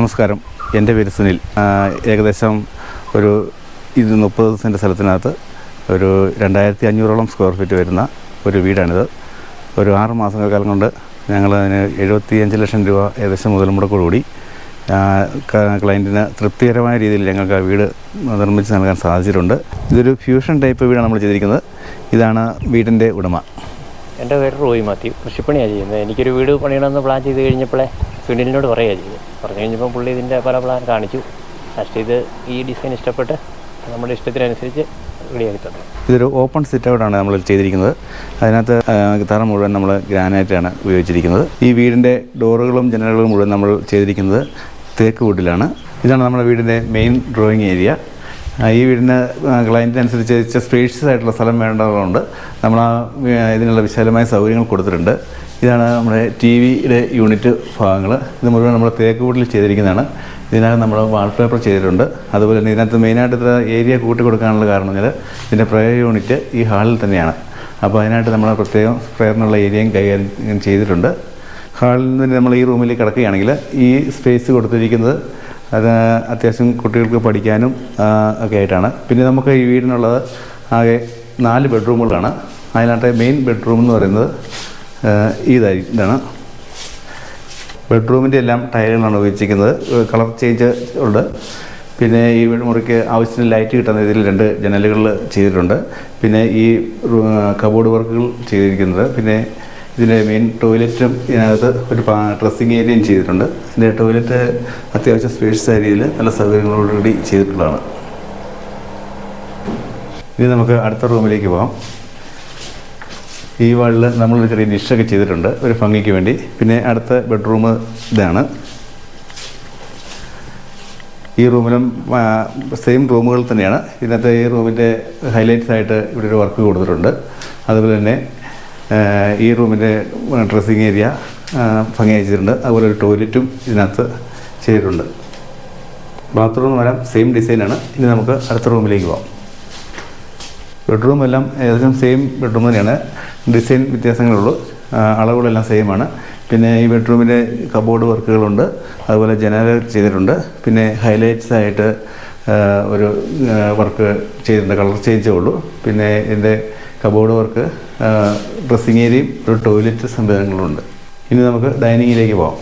നമസ്കാരം. എന്റെ പേര് സുനിൽ. ഏകദേശം ഒരു ഇത് മുപ്പത് സെന്റ് സ്ഥലത്തിനകത്ത് ഒരു രണ്ടായിരത്തി അഞ്ഞൂറോളം സ്ക്വയർ ഫീറ്റ് വരുന്ന ഒരു വീടാണിത്. ഒരു ആറ് മാസക്കാലം കൊണ്ട് ഞങ്ങൾ അതിന് എഴുപത്തിയഞ്ച് ലക്ഷം രൂപ ഏകദേശം മുതൽ മുടക്കോടുകൂടി. ക്ലയന്റിന് തൃപ്തികരമായ രീതിയിൽ ഞങ്ങൾക്ക് ആ വീട് നിർമ്മിച്ച് നൽകാൻ സാധിച്ചിട്ടുണ്ട്. ഇതൊരു ഫ്യൂഷൻ ടൈപ്പ് വീടാണ് നമ്മൾ ചെയ്തിരിക്കുന്നത്. ഇതാണ് വീടിന്റെ ഉടമ. എന്റെ പേര് റോയി മാത്യു. കൃഷിപ്പണിയാണ് ചെയ്യുന്നത്. എനിക്കൊരു വീട് പണിയണമെന്ന് പ്ലാൻ ചെയ്ത് കഴിഞ്ഞപ്പോഴേ സുനിലിനോട് പറയുക ചെയ്തത്. പറഞ്ഞു കഴിഞ്ഞപ്പോൾ പുള്ളി ഇതിന്റെ പല പ്ലാൻ കാണിച്ചു. ലാസ്റ്റ് ഇത് ഈ ഡിസൈൻ ഇഷ്ടപ്പെട്ട് നമ്മുടെ ഇഷ്ടത്തിനനുസരിച്ച് റെഡിയാക്കി ഇതൊരു ഓപ്പൺ സിറ്റ് ഔട്ടാണ് നമ്മൾ ചെയ്തിരിക്കുന്നത്. അതിനകത്ത് തറ മുഴുവൻ നമ്മൾ ഗ്രാനൈറ്റാണ് ഉപയോഗിച്ചിരിക്കുന്നത്. ഈ വീടിന്റെ ഡോറുകളും ജനലുകളും മുഴുവൻ നമ്മൾ ചെയ്തിരിക്കുന്നത് തേക്ക് വുഡിലാണ് ഇതാണ് നമ്മുടെ വീടിന്റെ മെയിൻ ഡ്രോയിങ് ഏരിയ ഈ വീടിന് ക്ലയന്റിനനുസരിച്ച് ഇച്ചിരി സ്പേഷ്യസ് ആയിട്ടുള്ള സ്ഥലം വേണ്ടതുകൊണ്ട് നമ്മൾ ആ ഇതിനുള്ള വിശാലമായ സൗകര്യങ്ങൾ കൊടുത്തിട്ടുണ്ട്. ഇതാണ് നമ്മുടെ ടി വിയുടെ യൂണിറ്റ് ഭാഗങ്ങൾ ഇത് മുഴുവൻ നമ്മൾ തേക്ക് വീട്ടിൽ ചെയ്തിരിക്കുന്നതാണ്. ഇതിനകത്ത് നമ്മൾ വാൾപേപ്പർ ചെയ്തിട്ടുണ്ട്. അതുപോലെ തന്നെ ഇതിനകത്ത് മെയിനായിട്ട് ഇത്ര ഏരിയ കൂട്ടി കൊടുക്കാനുള്ള കാരണം എന്നാൽ ഇതിന്റെ പ്രയർ യൂണിറ്റ് ഈ ഹാളിൽ തന്നെയാണ്. അപ്പോൾ അതിനായിട്ട് നമ്മൾ പ്രത്യേകം പ്രയറിനുള്ള ഏരിയയും കൈകാര്യം ചെയ്തിട്ടുണ്ട്. ഹാളിൽ നിന്ന് നമ്മൾ ഈ റൂമിലേക്ക് കിടക്കുകയാണെങ്കിൽ ഈ സ്പേസ് കൊടുത്തിരിക്കുന്നത് അത് അത്യാവശ്യം കുട്ടികൾക്ക് പഠിക്കാനും ഒക്കെ ആയിട്ടാണ്. പിന്നെ നമുക്ക് ഈ വീടിനുള്ളത് ആകെ നാല് ബെഡ്റൂമുകളാണ്. അതിനകത്തെ മെയിൻ ബെഡ്റൂം എന്ന് പറയുന്നത് ഇതായി ഇതാണ് ബെഡ്റൂമിന്റെ എല്ലാം ടൈലുകളാണ് ഉപയോഗിച്ചിരിക്കുന്നത്. കളർ ചേഞ്ച് ഉണ്ട്. പിന്നെ ഈ മുറിക്ക് ആവശ്യത്തിന് ലൈറ്റ് കിട്ടുന്ന രീതിയിൽ രണ്ട് ജനലുകൾ ചെയ്തിട്ടുണ്ട്. പിന്നെ ഈ കബോർഡ് വർക്കുകൾ ചെയ്തിരിക്കുന്നത്. പിന്നെ ഇതിന്റെ മെയിൻ ടോയ്ലറ്റും ഇതിനകത്ത് ഒരു ഡ്രസ്സിങ് ഏരിയയും ചെയ്തിട്ടുണ്ട്. ഇതിന്റെ ടോയ്ലറ്റ് അത്യാവശ്യം സ്പേഷ്യസ് ഏരിയയിൽ നല്ല സൗകര്യങ്ങളോടുകൂടി ചെയ്തിട്ടുള്ളതാണ്. ഇനി നമുക്ക് അടുത്ത റൂമിലേക്ക് പോകാം ഈ വാളിൽ നമ്മളൊരു ചെറിയ നിഷൊക്കെ ചെയ്തിട്ടുണ്ട് ഒരു ഭംഗിക്ക് വേണ്ടി. പിന്നെ അടുത്ത ബെഡ്റൂം ഇതാണ്. ഈ റൂമിലും സെയിം റൂമുകൾ തന്നെയാണ്. ഇന്നത്തെ ഈ റൂമിന്റെ ഹൈലൈറ്റ്സ് ആയിട്ട് ഇവിടെ ഒരു വർക്ക് കൊടുത്തിട്ടുണ്ട്. അതുപോലെ തന്നെ ഈ റൂമിന്റെ ഡ്രസ്സിങ് ഏരിയ ഭംഗിയായി ചെയ്തിട്ടുണ്ട് അതുപോലെ ഒരു ടോയ്ലറ്റും ഇതിനകത്ത് ചെയ്തിട്ടുണ്ട്. ബാത്റൂം വരാം സെയിം ഡിസൈനാണ് ഇനി നമുക്ക് അടുത്ത റൂമിലേക്ക് പോകാം ബെഡ്റൂം എല്ലാം ഏകദേശം സെയിം ബെഡ്റൂം തന്നെയാണ്. ഡിസൈൻ വ്യത്യാസങ്ങളുള്ളൂ. അളവുകളെല്ലാം സെയിമാണ് പിന്നെ ഈ ബെഡ്റൂമിന്റെ കബോർഡ് വർക്കുകളുണ്ട്. അതുപോലെ ജനറൽ ചെയ്തിട്ടുണ്ട്. പിന്നെ ഹൈലൈറ്റ്സ് ആയിട്ട് ഒരു വർക്ക് ചെയ്തിട്ടുണ്ട്. കളർ ചേഞ്ചേ ഉള്ളൂ. പിന്നെ ഇതിന്റെ കബോർഡ് വർക്ക് ഡ്രസ്സിങ് ഏരിയയും ഒരു ടോയ്ലറ്റ് സംവിധാനങ്ങളുണ്ട്. ഇനി നമുക്ക് ഡൈനിങ്ങിലേക്ക് പോകാം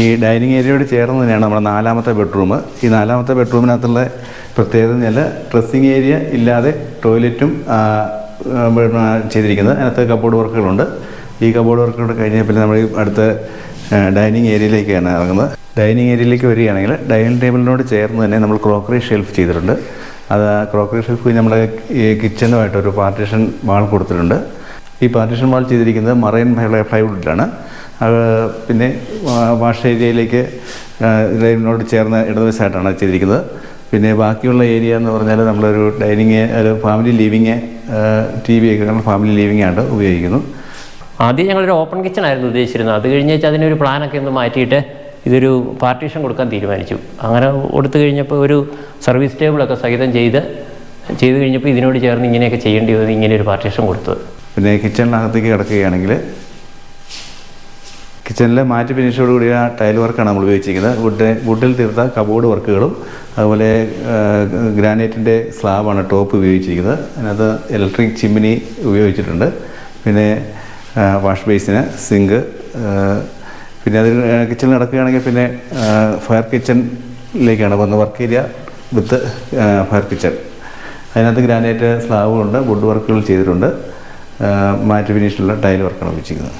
ഈ ഡൈനിങ് ഏരിയയോട് ചേർന്ന് തന്നെയാണ് നമ്മുടെ നാലാമത്തെ ബെഡ്റൂം ഈ നാലാമത്തെ ബെഡ്റൂമിനകത്തുള്ള പ്രത്യേകത എന്ന് വെച്ചാൽ ഡ്രസ്സിങ് ഏരിയ ഇല്ലാതെ ടോയ്ലറ്റും ചെയ്തിരിക്കുന്നത്. അതിനകത്ത് കബോർഡ് വർക്കുകളുണ്ട് ഈ കബോർഡ് വർക്കുകൾ കഴിഞ്ഞാൽ പിന്നെ നമ്മൾ അടുത്ത ഡൈനിങ് ഏരിയയിലേക്കാണ് ഇറങ്ങുന്നത്. ഡൈനിങ് ഏരിയയിലേക്ക് വരികയാണെങ്കിൽ ഡൈനിങ് ടേബിളിനോട് ചേർന്ന് തന്നെ നമ്മൾ ക്രോക്കറി ഷെൽഫ് ചെയ്തിട്ടുണ്ട്. അത് ക്രോക്കറി ഷെൽഫ് നമ്മുടെ ഈ കിച്ചണുമായിട്ടൊരു പാർട്ടീഷൻ വാൾ കൊടുത്തിട്ടുണ്ട്. ഈ പാർട്ടീഷൻ വാൾ ചെയ്തിരിക്കുന്നത് മറൈൻ ഫ്ലൈവുഡിലാണ് അത് പിന്നെ വാഷ് ഏരിയയിലേക്ക് ഇതിനോട് ചേർന്ന് ഇടതുവശമായിട്ടാണ് ചെയ്തിരിക്കുന്നത്. പിന്നെ ബാക്കിയുള്ള ഏരിയ എന്ന് പറഞ്ഞാൽ നമ്മളൊരു ഡൈനിങ് ഒരു ഫാമിലി ലിവിങ് ടി വി ഒക്കെ ഫാമിലി ലിവിങ് ആയിട്ട് ഉപയോഗിക്കുന്നു. ആദ്യം ഞങ്ങളൊരു ഓപ്പൺ കിച്ചൺ ആയിരുന്നു ഉദ്ദേശിച്ചിരുന്നത്. അത് കഴിഞ്ഞ് വെച്ചാൽ അതിനൊരു പ്ലാനൊക്കെ ഒന്ന് മാറ്റിയിട്ട് ഇതൊരു പാർട്ടീഷൻ കൊടുക്കാൻ തീരുമാനിച്ചു. അങ്ങനെ കൊടുത്തു കഴിഞ്ഞപ്പോൾ ഒരു സർവീസ് ടേബിളൊക്കെ സഹിതം ചെയ്ത് ചെയ്തു കഴിഞ്ഞപ്പോൾ ഇതിനോട് ചേർന്ന് ഇങ്ങനെയൊക്കെ ചെയ്യേണ്ടി വന്നു ഇങ്ങനെ ഒരു പാർട്ടീഷൻ കൊടുത്തത് പിന്നെ കിച്ചണിനകത്തേക്ക് കിടക്കുകയാണെങ്കിൽ കിച്ചണിലെ മാറ്റ് ഫിനിഷോട് കൂടിയ ടൈൽ വർക്കാണ് നമ്മൾ ഉപയോഗിച്ചിരിക്കുന്നത്. വുഡ് വുഡിൽ തീർത്ത കബോർഡ് വർക്കുകളും അതുപോലെ ഗ്രാനൈറ്റിന്റെ സ്ലാബാണ് ടോപ്പ് ഉപയോഗിച്ചിരിക്കുന്നത്. അതിനകത്ത് ഇലക്ട്രിക് ചിമ്മിനി ഉപയോഗിച്ചിട്ടുണ്ട്. പിന്നെ വാഷ് ബേസിന് സിങ്ക് പിന്നെ അതിൽ കിച്ചണിൽ നടക്കുകയാണെങ്കിൽ പിന്നെ ഫയർ കിച്ചണിലേക്കാണ് വന്ന് work area with fire kitchen അതിനകത്ത് ഗ്രാനൈറ്റ് സ്ലാബുകളുണ്ട് വുഡ് വർക്കുകൾ ചെയ്തിട്ടുണ്ട്. മാറ്റ് ഫിനിഷിലുള്ള ടൈൽ വർക്കാണ് ഉപയോഗിച്ചിരിക്കുന്നത്